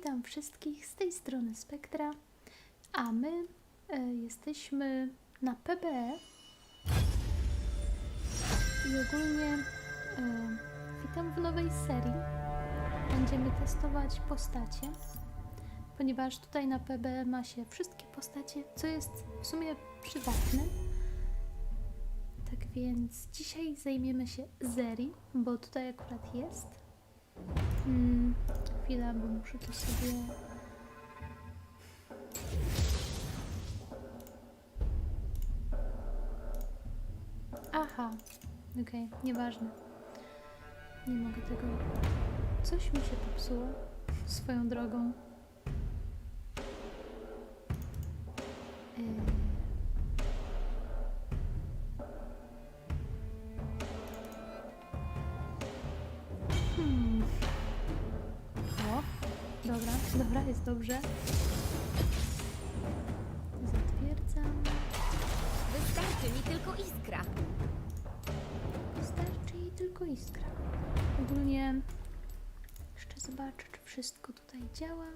Witam wszystkich z tej strony Spektra, a my e, jesteśmy na PBE i ogólnie e, witam w nowej serii. Będziemy testować postacie, ponieważ tutaj na PBE ma się wszystkie postacie, co jest w sumie przydatne. Tak więc dzisiaj zajmiemy się Zeri, bo tutaj akurat jest. Hmm, chwila, bo muszę to sobie. Aha, okej, nieważne. Nie mogę tego. Coś mi się popsuło swoją drogą. dobra, jest dobrze. Zatwierdzam. Wystarczy mi tylko iskra. Wystarczy jej tylko iskra. Ogólnie jeszcze zobaczę, czy wszystko tutaj działa.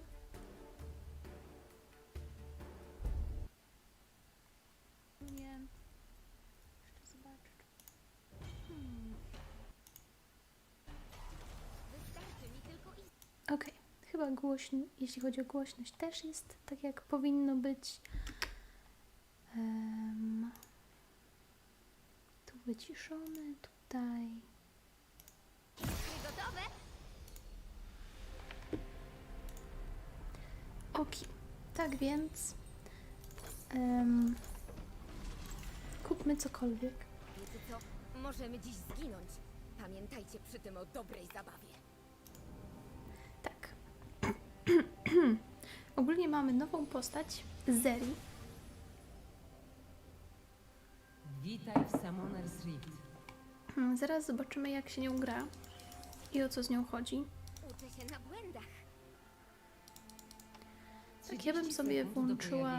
Głośno, jeśli chodzi o głośność, też jest tak, jak powinno być. Em, tu wyciszone, tutaj. Gotowe? Oki. Tak więc. em, kupmy cokolwiek. Wiecie co? Możemy dziś zginąć. Pamiętajcie przy tym o dobrej zabawie. Tak. Ogólnie mamy nową postać Zeri. Witaj w Summoner's Rift. Hmm, Zaraz zobaczymy, jak się nią gra i o co z nią chodzi. Uczę się na błędach. Tak, ja bym 30 sobie włączyła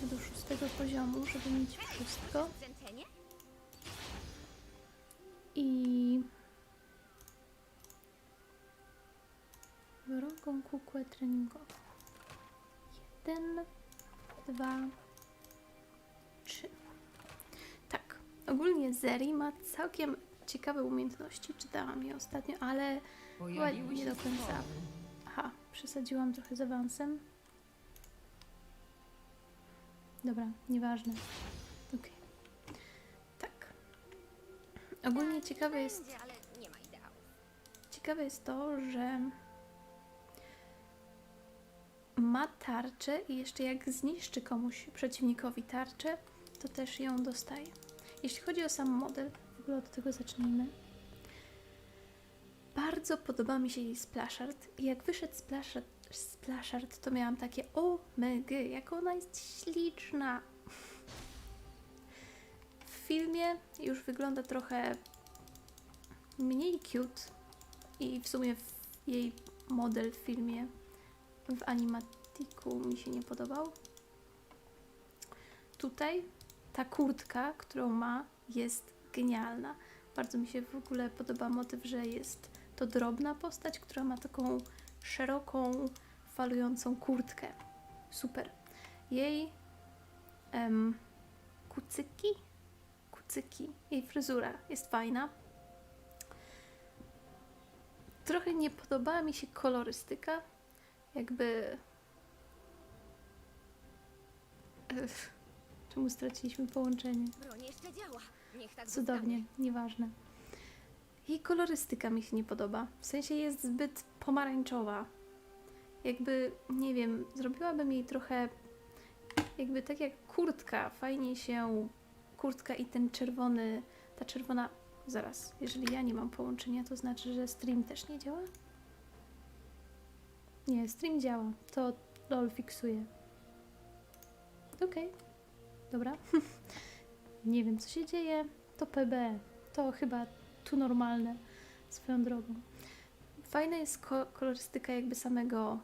tak do szóstego poziomu, żeby mieć wszystko. I wrogą kukłę treningową. Jeden, dwa, trzy. Tak, ogólnie Zeri ma całkiem ciekawe umiejętności. Czytałam je ostatnio, ale Pojawiły nie się do końca. aha, przesadziłam trochę z awansem. Dobra, nieważne. Okej. Tak. Ogólnie ciekawe jest. Ciekawe jest to, że ma tarczę i jeszcze jak zniszczy komuś przeciwnikowi tarczę, to też ją dostaje. Jeśli chodzi o sam model, w ogóle od tego zacznijmy. Bardzo podoba mi się jej Splashard i jak wyszedł Splashard, Splashard to miałam takie o mega, jak ona jest śliczna. W filmie już wygląda trochę mniej cute, i w sumie jej model w filmie w animatiku mi się nie podobał. Tutaj ta kurtka, którą ma, jest genialna. Bardzo mi się w ogóle podoba motyw, że jest to drobna postać, która ma taką szeroką, falującą kurtkę. Super. Jej em, kucyki, kucyki, jej fryzura jest fajna. Trochę nie podobała mi się kolorystyka. Jakby. Ech, czemu straciliśmy połączenie? Broń jeszcze działa. Niech tak Cudownie, nieważne. Jej kolorystyka mi się nie podoba. W sensie jest zbyt pomarańczowa. Jakby, nie wiem, zrobiłabym jej trochę. Jakby tak jak kurtka. Fajnie się. Kurtka i ten czerwony. Ta czerwona. Zaraz, jeżeli ja nie mam połączenia, to znaczy, że stream też nie działa? Nie, stream działa. To LOL fiksuje. Okej. Dobra. nie wiem, co się dzieje. To PB. To chyba tu normalne. Swoją drogą. Fajna jest ko- kolorystyka jakby samego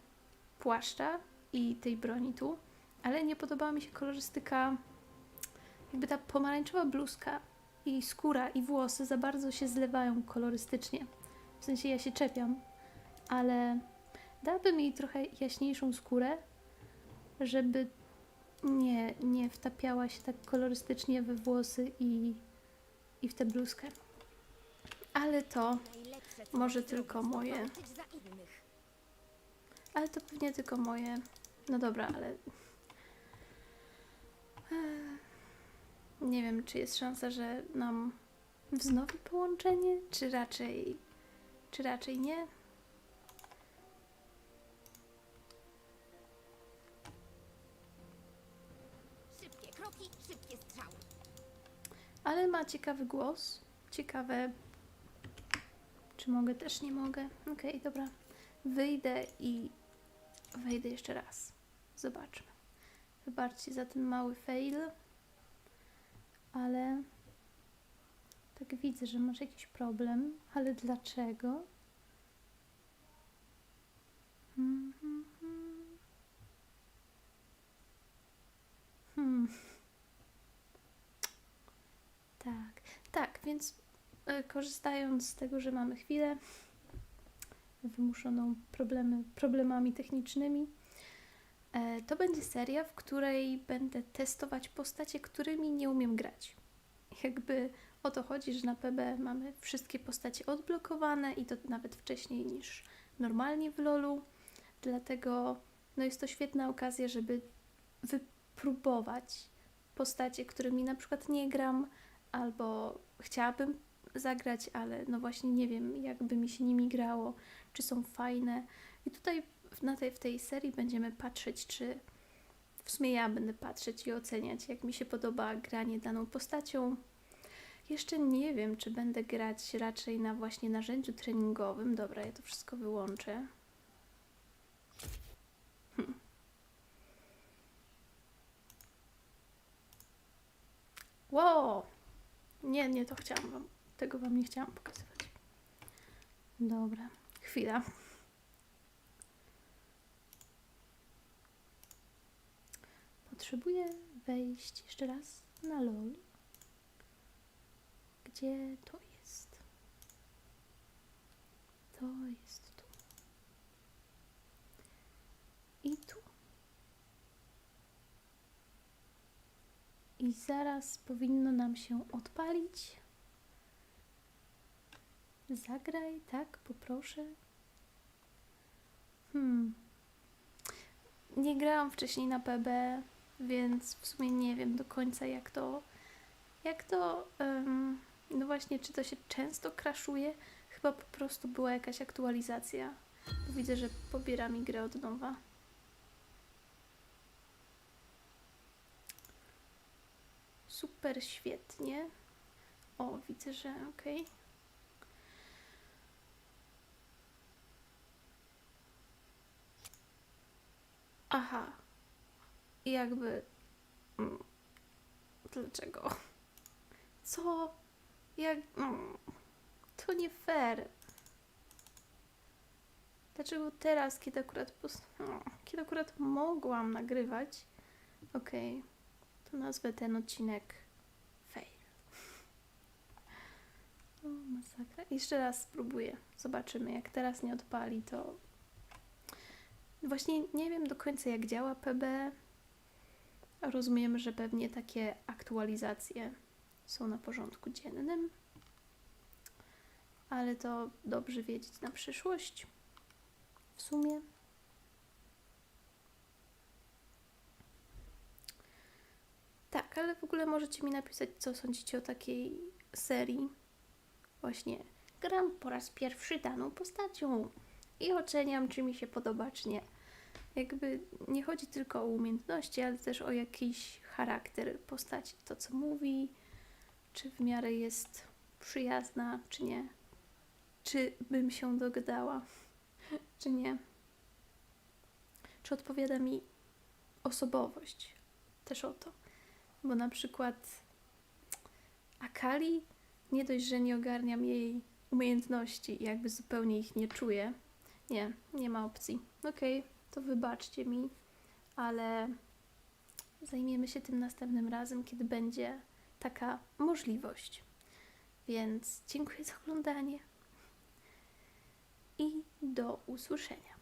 płaszcza i tej broni tu, ale nie podobała mi się kolorystyka jakby ta pomarańczowa bluzka i skóra i włosy za bardzo się zlewają kolorystycznie. W sensie ja się czepiam, ale dałabym jej trochę jaśniejszą skórę, żeby nie, nie wtapiała się tak kolorystycznie we włosy i, i w tę bluzkę. Ale to, Może tylko moje. ale to pewnie tylko moje. No dobra, ale. Nie wiem, czy jest szansa, że nam wznowi połączenie, czy raczej. Czy raczej nie? Ale ma ciekawy głos. Ciekawe. Czy mogę? Też nie mogę. Okej, dobra. Wyjdę i wejdę jeszcze raz. Zobaczmy. Wybaczcie za ten mały fail. Ale tak widzę, że masz jakiś problem. Ale dlaczego? Hmm. hmm, hmm. Hmm. Tak, tak, więc e, korzystając z tego, że mamy chwilę wymuszoną problemy, problemami technicznymi, e, to będzie seria, w której będę testować postacie, którymi nie umiem grać. Jakby o to chodzi, że na PB mamy wszystkie postacie odblokowane i to nawet wcześniej niż normalnie w LoLu. Dlatego no jest to świetna okazja, żeby wypróbować postacie, którymi na przykład nie gram, albo chciałabym zagrać, ale no właśnie nie wiem, jakby mi się nimi grało, czy są fajne. I tutaj na tej, w tej serii będziemy patrzeć, czy w sumie ja będę patrzeć i oceniać, jak mi się podoba granie daną postacią. Jeszcze nie wiem, czy będę grać raczej na właśnie narzędziu treningowym. Dobra, ja to wszystko wyłączę. Hm. Wow! Nie, nie, to chciałam wam. Tego wam nie chciałam pokazywać. Dobra, chwila. Potrzebuję wejść jeszcze raz na LOL. Gdzie to jest? To jest tu. I tu. I zaraz powinno nam się odpalić. Zagraj, tak, poproszę. Hmm. Nie grałam wcześniej na PB, więc w sumie nie wiem do końca jak to. Jak to. em, no właśnie, czy to się często crashuje? Chyba po prostu była jakaś aktualizacja. Widzę, że pobiera mi grę od nowa. Super, świetnie. O, widzę, że okej. Aha. Jakby. mm, Dlaczego? Co? Jak. mm, To nie fair. Dlaczego teraz, kiedy akurat. Pos... o, Kiedy akurat mogłam nagrywać? Okej. To nazwę ten odcinek fail. O, masakra. Jeszcze raz spróbuję. Zobaczymy. Jak teraz nie odpali, to. Właśnie nie wiem do końca, jak działa PB. Rozumiem, że pewnie takie aktualizacje są na porządku dziennym. Ale to dobrze wiedzieć na przyszłość. W sumie. Tak, ale w ogóle możecie mi napisać, co sądzicie o takiej serii. Właśnie gram po raz pierwszy daną postacią i oceniam, czy mi się podoba, czy nie. Jakby nie chodzi tylko o umiejętności, ale też o jakiś charakter postaci. To, co mówi, czy w miarę jest przyjazna, czy nie. Czy bym się dogadała, czy nie. Czy odpowiada mi osobowość. Też o to. Bo na przykład Akali nie dość, że nie ogarniam jej umiejętności i jakby zupełnie ich nie czuję. Nie, nie ma opcji. Okej, to wybaczcie mi, ale zajmiemy się tym następnym razem, kiedy będzie taka możliwość. Więc dziękuję za oglądanie. Do usłyszenia.